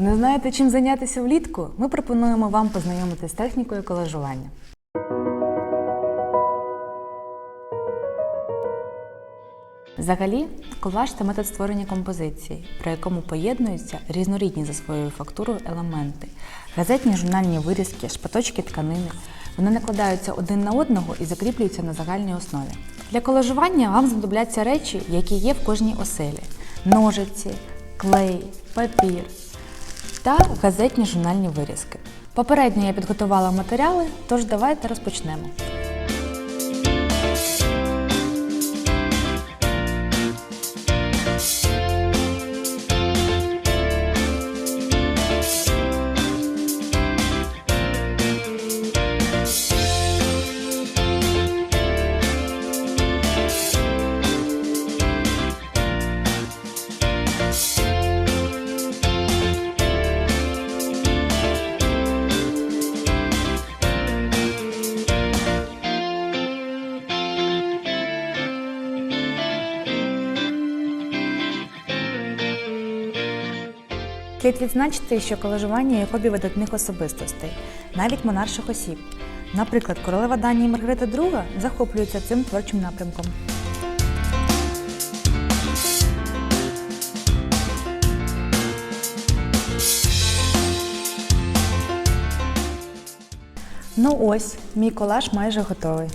Не знаєте, чим зайнятися влітку? Ми пропонуємо вам познайомитися з технікою колажування. Взагалі, колаж це метод створення композиції, при якому поєднуються різнорідні за своєю фактурою елементи, газетні журнальні вирізки, шпаточки тканини. Вони накладаються один на одного і закріплюються на загальній основі. Для колажування вам знадобляться речі, які є в кожній оселі: ножиці, клей, папір та газетні журнальні вирізки. Попередньо я підготувала матеріали, тож давайте розпочнемо. Слід відзначити, що колажування є хобі видатних особистостей, навіть монарших осіб. Наприклад, королева Данії Маргарита II захоплюється цим творчим напрямком. Ну ось, мій колаж майже готовий.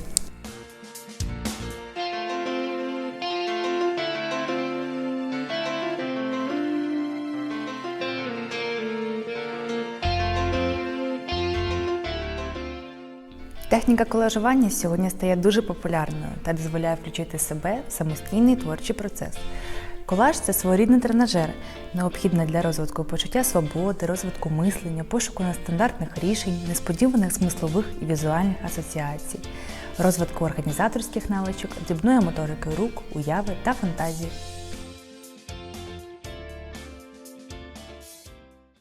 Техніка колажування сьогодні стає дуже популярною та дозволяє включити себе в самостійний творчий процес. Колаж це своєрідний тренажер, необхідний для розвитку почуття свободи, розвитку мислення, пошуку нестандартних рішень, несподіваних смислових і візуальних асоціацій, розвитку організаторських навичок, дрібної моторики рук, уяви та фантазії.